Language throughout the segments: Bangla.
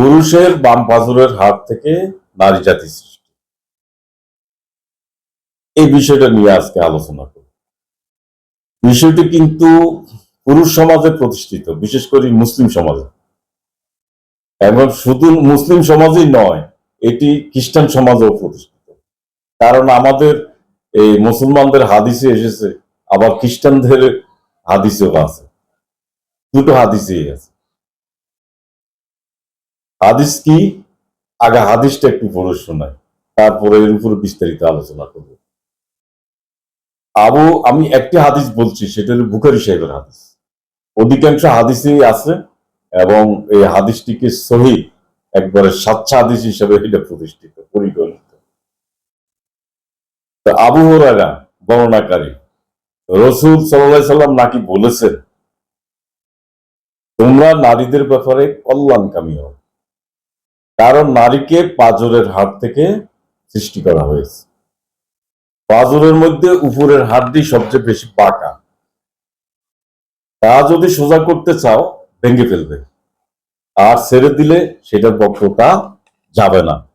পুরুষের বাম পাজরের হাত থেকে নারী জাতি সৃষ্টি। এই বিষয়টা নিয়ে আজকে আলোচনা করব। বিষয়টি কিন্তু পুরুষ সমাজে প্রতিষ্ঠিত, বিশেষ করে মুসলিম সমাজে। এবং শুধু মুসলিম সমাজেই নয়, এটি খ্রিস্টান সমাজেও প্রতিষ্ঠিত। কারণ আমাদের এই মুসলমানদের হাদিসে এসেছে, আবার খ্রিস্টানদের হাদিসেও আছে। দুটো হাদিসেই আছে। হাদিস কি? আগে হাদিসটা একটু পড়ে শোনাই। তারপরে এর উপরে বিস্তারিত আলোচনা করব। আবু, আমি একটি হাদিস বলছি, সেটা হলো বুখারি সাহেবের হাদিস। অধিকাংশ হাদিসেই আছে এবং এই হাদিসটিকে সহি একবারে সাচ্চা হাদিস হিসেবে এটা প্রতিষ্ঠিত, পরিগণিত। আবু হরারা বর্ণনাকারী, রসুল সাল্লাহ সাল্লাম নাকি বলেছেন, তোমরা নারীদের ব্যাপারে কল্যাণকামী হও। কারণ নারীকে পাজরের হাত থেকে সৃষ্টি করা হয়েছে। পাজরের মধ্যে উপরের হাতটি সবচেয়ে বেশি পাকা। তা যদি সোজা করতে চাও, ভেঙে ফেলবে। আর ছেড়ে দিলে সেটার বক্রতা যাবে না।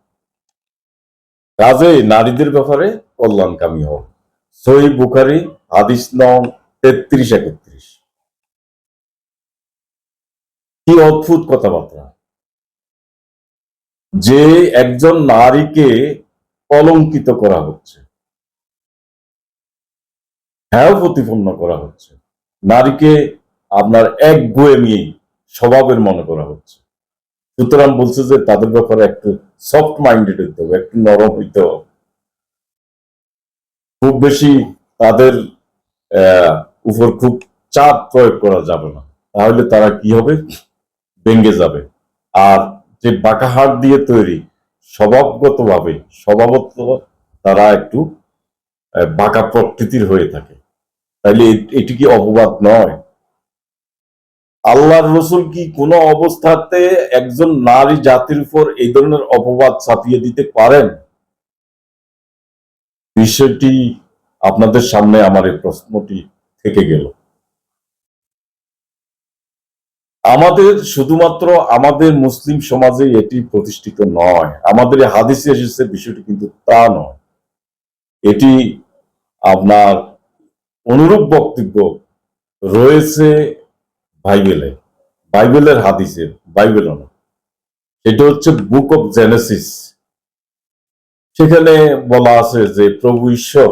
কাজে নারীদের ব্যাপারে কল্যাণকামী হও। সহি বুখারি, হাদিস নং তেত্রিশ একত্রিশ। কি অদ্ভুত কথাবার্তা। যে একজন নারীকে কলঙ্কিত করা হচ্ছে হ্যাঁ প্রতিপন্ন করা হচ্ছে, নারীকে আপনার এক গোয়েমি স্বভাবের মনে করা হচ্ছে। সুতরাং বলছে যে তাদের ব্যাপারে একটু সফট মাইন্ডেড হইতে হবে, একটু নরম হইতে হবে। খুব বেশি তাদের উপর খুব চাপ প্রয়োগ করা যাবে না। তাহলে তারা কি হবে? ভেঙ্গে যাবে। আর যে বাঁকা হাড় দিয়ে তৈরি স্বভাবগতভাবে স্বভাবত তারা একটু বাঁকা প্রকৃতির হয়ে থাকে। তাইলে এটি কি অপবাদ নয়? আল্লাহর রসুল কি কোনো অবস্থাতে একজন নারী জাতির উপর এই ধরনের অপবাদ চাপিয়ে দিতে পারেন? বিষয়টি আপনাদের সামনে আমার এই প্রশ্নটি থেকে গেল। আমাদের শুধুমাত্র আমাদের মুসলিম সমাজে এটি প্রতিষ্ঠিত নয়, আমাদের হাদিসে এসেছে বিষয়টি কিন্তু তা নয়। এটি আপনার অনুরূপ বক্তব্য রয়েছে বাইবেলে, বাইবেলের হাদিসে, বাইবেল না এটা হচ্ছে বুক অফ জেনেসিস। সেখানে বলা আছে যে প্রভু ঈশ্বর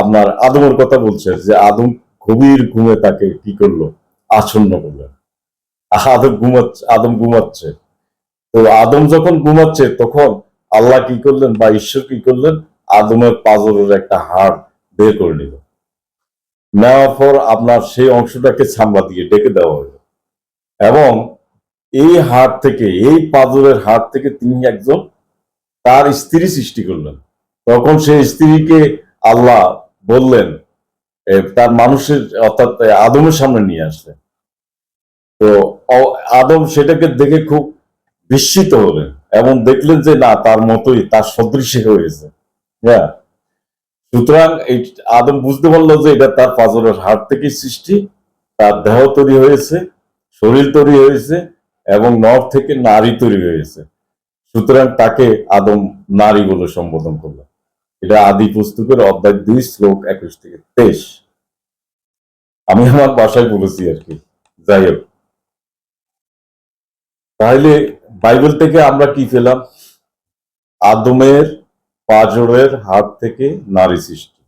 আপনার আদমের কথা বলছে যে আদম গভীর ঘুমে তাকে কি করল? আচ্ছন্ন করলেন আদম ঘুমাচ্ছে আদম ঘুমাচ্ছে। তো আদম যখন ঘুমাচ্ছে, তখন আল্লাহ কি করলেন বা ঈশ্বর কি করলেন? আদমের পাজরের একটা হাড় বের করে নিল। নেওয়ার পর আপনার সেই অংশটাকে ছামলা দিয়ে ডেকে দেওয়া হলো। এবং এই হাড় থেকে, এই পাজরের হাড় থেকে তিনি একজন তার স্ত্রী সৃষ্টি করলেন। তখন সেই স্ত্রীকে আল্লাহ বললেন তার মানুষের, অর্থাৎ আদমের সামনে নিয়ে আসলেন। তো আদম সেটাকে দেখে খুব বিস্মিত হলেন এবং দেখলেন যে না, তার মতোই, তার সদৃশ্য হয়েছে। হ্যাঁ? সুতরাং এই আদম বুঝতে পারল যে এটা তার পাজরের হাড় থেকে সৃষ্টি, তার দেহ তৈরি হয়েছে, শরীর তৈরি হয়েছে, এবং নর থেকে নারী তৈরি হয়েছে। সুতরাং তাকে আদম নারী বলে সম্বোধন করল। এটা আদি পুস্তকের অধ্যায় দুই, শ্লোক একুশ থেকে তেইশ। আমি আমার বাসায় বলেছি আর কি। যাই হোক। তাহলে বাইবেল থেকে আমরা কি পেলাম? আদমের পাজরের হাত থেকে নারী সৃষ্টি।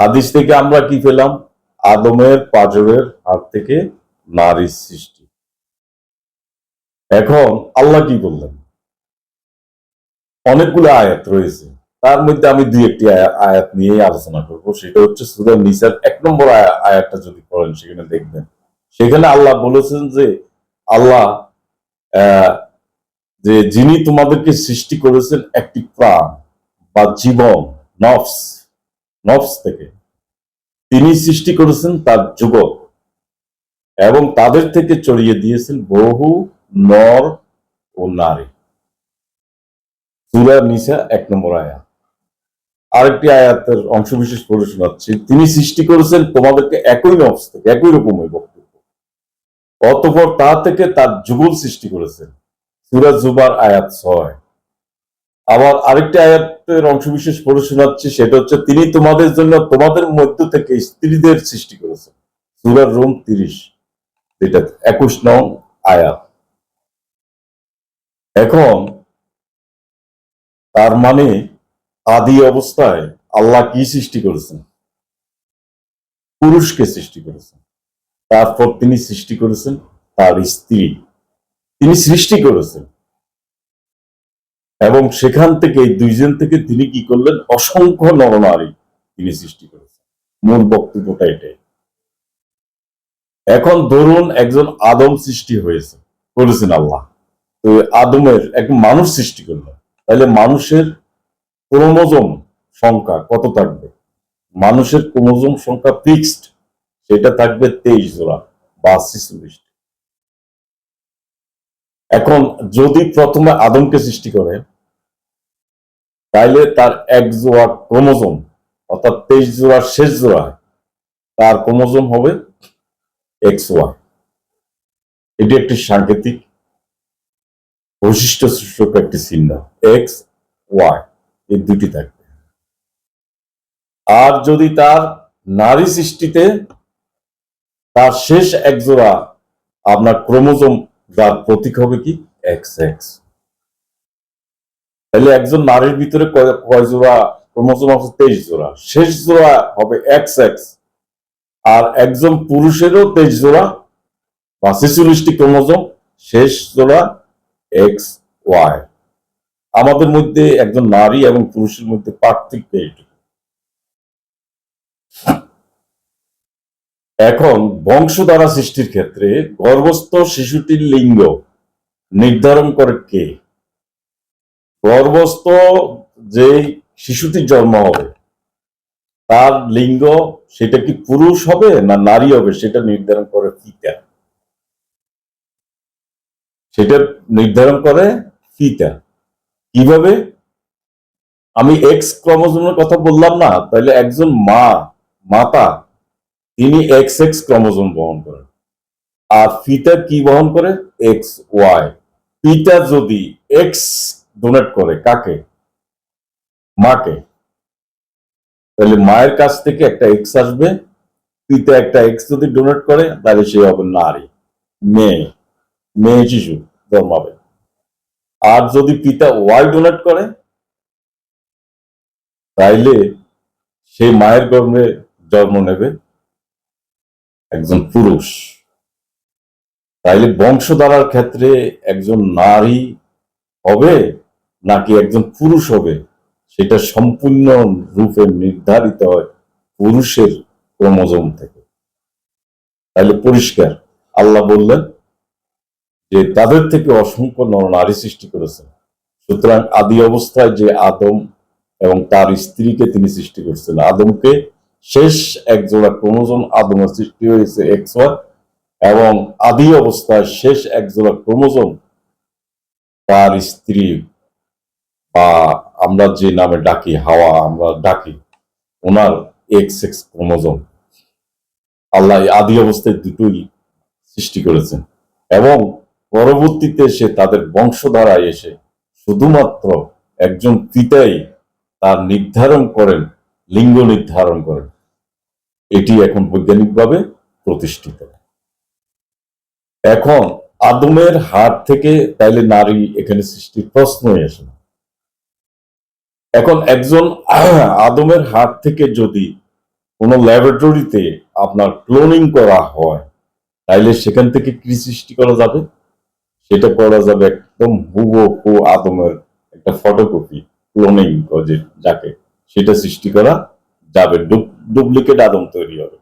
হাদিস থেকে আমরা কি পেলাম? আদমের পাজরের হাত থেকে নারী সৃষ্টি। এখন আল্লাহ কি বললেন? অনেকগুলো আয়াত রয়েছে। তার মধ্যে আমি দুই একটি আয়া- আয়াত নিয়ে আলোচনা করব। সেটা হচ্ছে সুরা নিসার। এক নম্বর আয়া- আয়াতটা যদি পড়েন, সেখানে দেখবেন। সেখানে আল্লাহ বলেছেন যে, আল্লাহ যে যিনি তোমাদেরকে সৃষ্টি করেছেন একটি প্রাণ বা জীবন, নফস নফস থেকে। তিনি সৃষ্টি করেছেন তার যুবক এবং তাদের থেকে চড়িয়ে দিয়েছেন বহু নর ও নারী। সুরা নিসা এক নম্বর আয়াত। আরেকটি আয়াতের অংশ বিশেষ পড়ে শোনাচ্ছি। তিনি সৃষ্টি করেছেন তোমাদেরকে একই নফস থেকে, একই রকমের বক্তব্য অতপর তা থেকে তার যুগল সৃষ্টি করেছেন সুরাজ জুবার আয়াত ছয়। আবার আরেকটা আয়াতের অংশবিশেষ পড়ে শোনাচ্ছি, সেটা হচ্ছে, তিনি তোমাদের জন্য তোমাদের মধ্য থেকে স্ত্রীদের সৃষ্টি করেছেন। সুরার রোম তিরিশ এটা একুশ নং আয়াত। এখন, তার মানে আদি অবস্থায় আল্লাহ কি সৃষ্টি করেছেন? পুরুষকে সৃষ্টি করেছেন। তারপর তিনি সৃষ্টি করেছেন তার স্ত্রী। তিনি সৃষ্টি করেছেন। এবং সেখান থেকে এই দুইজন থেকে তিনি কি করলেন? অসংখ্য নরনারী তিনি সৃষ্টি করেছেন। মূল বক্তব্যটা এটাই। এখন ধরুন একজন আদম সৃষ্টি হয়েছে করেছেন আল্লাহ। তো আদমের এক মানুষ সৃষ্টি করলেন। তাহলে মানুষের ক্রোমোজোম সংখ্যা কত থাকবে? মানুষের ক্রোমোজোম সংখ্যা ফিক্সড সেটা থাকবে তেইশ জোড়া বা ছিচল্লিশ এখন যদি প্রথমে আদমকে সৃষ্টি করে, তাইলে তার এক জোড়া ক্রোমোজোম, অর্থাৎ তেইশ জোড়ার শেষ জোড়া, তার ক্রোমোজোম হবে এক্স ওয়াই। এটি একটি সাংকেতিক বৈশিষ্ট্য সূচক একটি চিহ্ন, এক্স ওয়াই এই দুটি থাকবে। আর যদি তার নারী সৃষ্টিতে তার শেষ এক জোড়া আপনার ক্রোমোজোম যার প্রতীক হবে কি? এক্স এক্স তাহলে একজন নারীর ভিতরে কয় জোড়া ক্রোমোজোম আছে? তেইশ জোড়া। শেষ জোড়া হবে এক্স এক্স আর একজন পুরুষেরও তেইশ জোড়া বা ছেচল্লিশটি ক্রোমোজোম। শেষ জোড়া এক্স ওয়াই আমাদের মধ্যে একজন নারী এবং পুরুষের মধ্যে পার্থক্য এইটুকু। এখন বংশ দ্বারা সৃষ্টির ক্ষেত্রে গর্ভস্থ শিশুটির লিঙ্গ নির্ধারণ করে কে? গর্ভস্থ যে শিশুটির জন্ম হবে, তার লিঙ্গ সেটা কি পুরুষ হবে না নারী হবে সেটা নির্ধারণ করে পিতা? সেটা নির্ধারণ করে পিতা। কীভাবে? আমি এক্স ক্রোমোজোমের কথা বললাম না তাহলে একজন মা, মাতা তিনি এক্স এক্স ক্রোমোজোম বহন করেন। আর পিতা কি বহন করে? X Y. পিতা যদি এক্স ডোনেট করে কাকে? মাকে। তাহলে মায়ের কাছ থেকে একটা এক্স আসবে। পিতা একটা এক্স যদি ডোনেট করে, তাহলে সে হবে নারী, মেয়ে মেয়ে শিশু জন্মাবে। আর যদি পিতা ওয়াই ডোনেট করে, তাইলে সে মায়ের গর্ভে জন্ম নেবে। একজন পুরুষ। তাইলে বংশধারার ক্ষেত্রে একজন নারী হবে নাকি একজন পুরুষ হবে? সেটা সম্পূর্ণ রূপে নির্ধারিত হয় পুরুষের ক্রোমোজোম থেকে। তাহলে পরিষ্কার। আল্লাহ বললেন যে, তাদের থেকে অসংখ্য নর নারী সৃষ্টি করেছেন। সুতরাং আদি অবস্থায় যে আদম এবং তার স্ত্রীকে তিনি সৃষ্টি করছেন, আদমকে শেষ এক জোড়া ক্রোমোজোম আদমের সৃষ্টি হয়েছে এক্স এবং আদি অবস্থায় শেষ এক জোড়া ক্রোমোজোম তার স্ত্রী বা আমরা যে নামে ডাকি, হাওয়া, আমরা ডাকি, ওনার এক্স এক্স ক্রোমোজোম। আল্লাহ আদি অবস্থায় দুটোই সৃষ্টি করেছেন এবং পরবর্তীতে সে তাদের বংশধারায় এসে শুধুমাত্র একজন পিতাই তার নির্ধারণ করেন লিঙ্গ নির্ধারণ করেন এটি এখন বৈজ্ঞানিকভাবে প্রতিষ্ঠিত। এখন আদমের হাত থেকে তাইলে নারী এখানে সৃষ্টির প্রশ্নই আসে না এখন একজন আদমের হাত থেকে যদি কোনো ল্যাবরেটরিতে আপনার ক্লোনিং করা হয়, তাইলে সেখান থেকে কি সৃষ্টি করা যাবে? সেটা করা যাবে একদম হুবহু আদমের একটা ফটোকপি, ক্লোনিং যাকে সেটা সৃষ্টি করা যাবে ডুপ্লিকেট আদম তৈরি হবে।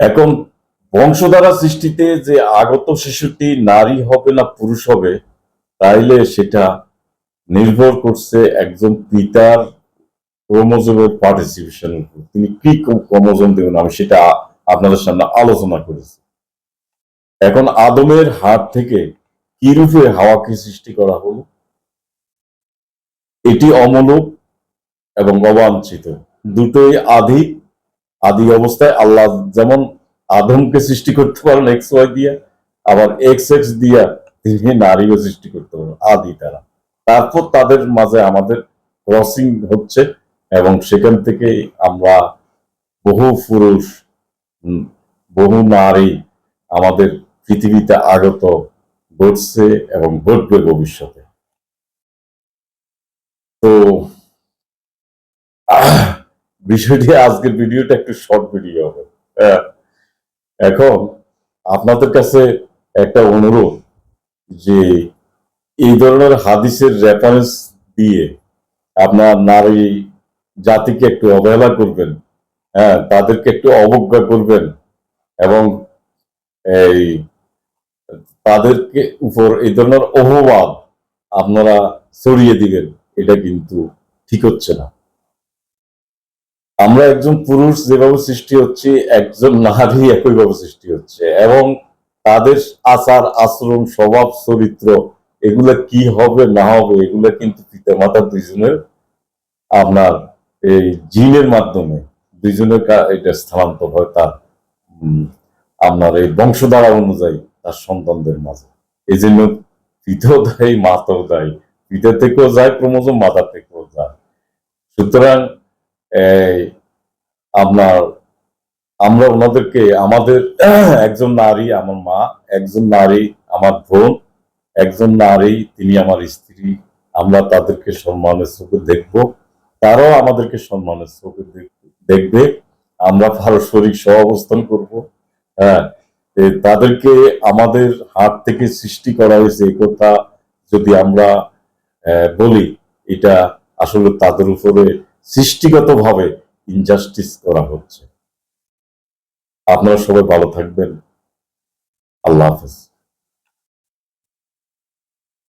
এখন বংশধারা সৃষ্টিতে যে আগত শিশুটি নারী হবে না পুরুষ হবে, তাইলে সেটা নির্ভর করছে একজন পিতার ক্রোমোজোমের পার্টিসিপেশন তিনি কি ক্রোমোজোম দেবেন আমি সেটা আপনাদের সামনে আলোচনা করেছি। এখন আদমের হাত থেকে কি রূপে হাওয়াকে সৃষ্টি করা হলো? এটি অমলক এবং অবাঞ্ছিত। দুটোই আধি আদি অবস্থায় আল্লাহ যেমন আদমকে সৃষ্টি করতে পারেন এক্স ওয়াই দিয়ে, আবার এক্স এক্স দিয়া তিনি নারীও সৃষ্টি করতে পারবেন আদি তারা। তারপর তাদের মাঝে আমাদের ক্রসিং হচ্ছে এবং সেখান থেকে আমরা বহু পুরুষ বহু নারী আমাদের পৃথিবীতে আগত ঘটছে এবং ঘটবে ভবিষ্যতে। তো বিষয়টি আজকের ভিডিওটা একটু শর্ট ভিডিও হবে হ্যাঁ। এখন আপনাদের কাছে একটা অনুরোধ যে এই ধরনের হাদিসের রেফারেন্স দিয়ে আপনার নারী জাতিকে একটু অবহেলা করবেন হ্যাঁ তাদেরকে একটু অবজ্ঞা করবেন এবং এই তাদেরকে উপর এই ধরনের অপবাদ আপনারা ছড়িয়ে দিবেন এটা কিন্তু ঠিক হচ্ছে না। আমরা একজন পুরুষ যেভাবে সৃষ্টি হচ্ছে, একজন নারী একইভাবে সৃষ্টি হচ্ছে এবং তাদের আচার, আচরণ, স্বভাব, চরিত্র এগুলা কি হবে, না হবে, এগুলা কিন্তু পিতা মাতা দুইজনের আপনার এই জিনের মাধ্যমে দুইজনের এটা স্থানান্তর হয় তার আপনার এই বংশধারা অনুযায়ী তার সন্তানদের মাঝে। এই জন্য পিতাও দায়ী, মাতাও দায়ী। পিতা থেকেও যায়, ক্রমোজম মাতা থেকেও যায়। সুতরাং, এই আপনার, আমরা ওনাদেরকে, আমাদের একজন নারী, আমার মা, একজন নারী, আমার বোন, একজন নারী, তিনি আমার স্ত্রী, আমরা তাদেরকে সম্মানের চোখে দেখব। তারাও আমাদেরকে সম্মানের চোখে দেখ- দেখবে। আমরা পারস্পরিক সহাবস্থান করব। হ্যাঁ তাদেরকে আমাদের হাত থেকে সৃষ্টি করা হয়েছে এই কথা যদি আমরা বলি, এটা আসলে তাদের উপরে সৃষ্টিগতভাবে ইনজাস্টিস করা হচ্ছে। আপনারা সবাই ভালো থাকবেন। আল্লাহ হাফেজ।